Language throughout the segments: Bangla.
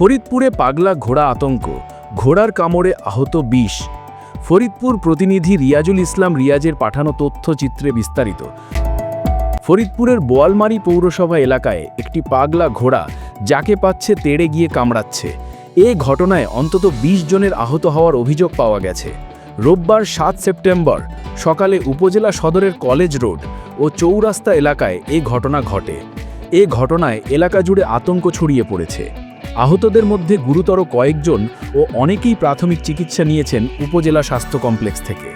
ফরিদপুরে পাগলা ঘোড়া আতঙ্ক, ঘোড়ার কামড়ে আহত বিষ। ফরিদপুর প্রতিনিধি রিয়াজুল ইসলাম রিয়াজের পাঠানো তথ্যচিত্রে বিস্তারিত। ফরিদপুরের বোয়ালমারি পৌরসভা এলাকায় একটি পাগলা ঘোড়া যাকে পাচ্ছে তেড়ে গিয়ে কামড়াচ্ছে। এ ঘটনায় অন্তত ২০ জনের আহত হওয়ার অভিযোগ পাওয়া গেছে। রোববার সাত সেপ্টেম্বর সকালে উপজেলা সদরের কলেজ রোড ও চৌরাস্তা এলাকায় এ ঘটনা ঘটে। এ ঘটনায় এলাকা জুড়ে আতঙ্ক ছড়িয়ে পড়েছে। আহতদের মধ্যে গুরুতর কয়েকজন ও অনেকেই প্রাথমিক চিকিৎসা নিয়েছেন উপজেলা স্বাস্থ্য কমপ্লেক্স থেকে।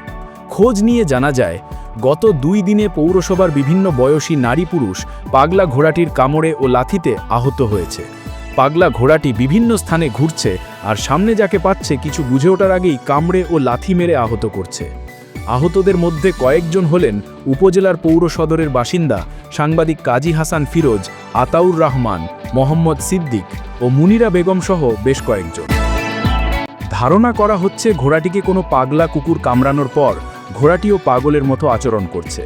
খোঁজ নিয়ে জানা যায়, গত দুই দিনে পৌরসভার বিভিন্ন বয়সী নারী পুরুষ পাগলা ঘোড়াটির কামড়ে ও লাথিতে আহত হয়েছে। পাগলা ঘোড়াটি বিভিন্ন স্থানে ঘুরছে আর সামনে যাকে পাচ্ছে কিছু বুঝে ওঠার আগেই কামড়ে ও লাথি মেরে আহত করছে। আহতদের মধ্যে কয়েকজন হলেন উপজেলার পৌর সদরের বাসিন্দা সাংবাদিক কাজী হাসান ফিরোজ, আতাউর রহমান, মোহাম্মদ সিদ্দিক ও মুনিরা বেগম সহ বেশ কয়েকজন। ধারণা করা হচ্ছে ঘোড়াটিকে কোনো পাগলা কুকুর কামড়ানোর পর ঘোড়াটিও পাগলের মতো আচরণ করছে।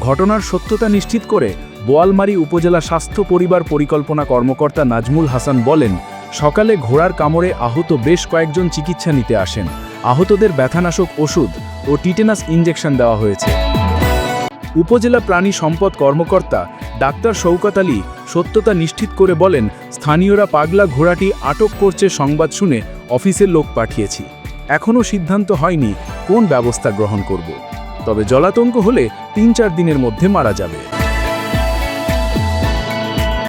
ঘটনার সত্যতা নিশ্চিত করে বোয়ালমারী উপজেলা স্বাস্থ্য পরিবার পরিকল্পনা কর্মকর্তা নাজমুল হাসান বলেন, সকালে ঘোড়ার কামড়ে আহত বেশ কয়েকজন চিকিৎসা নিতে আসেন। আহতদের ব্যথানাশক ওষুধ ও টিটেনাস ইঞ্জেকশন দেওয়া হয়েছে। উপজেলা প্রাণী সম্পদ কর্মকর্তা ডাক্তার শৌকত আলী সত্যতা নিশ্চিত করে বলেন, স্থানীয়রা পাগলা ঘোড়াটি আটক করছে সংবাদ শুনে অফিসের লোক পাঠিয়েছি। এখনও সিদ্ধান্ত হয়নি কোন ব্যবস্থা গ্রহণ করব। তবে জলাতঙ্ক হলে তিন চার দিনের মধ্যে মারা যাবে।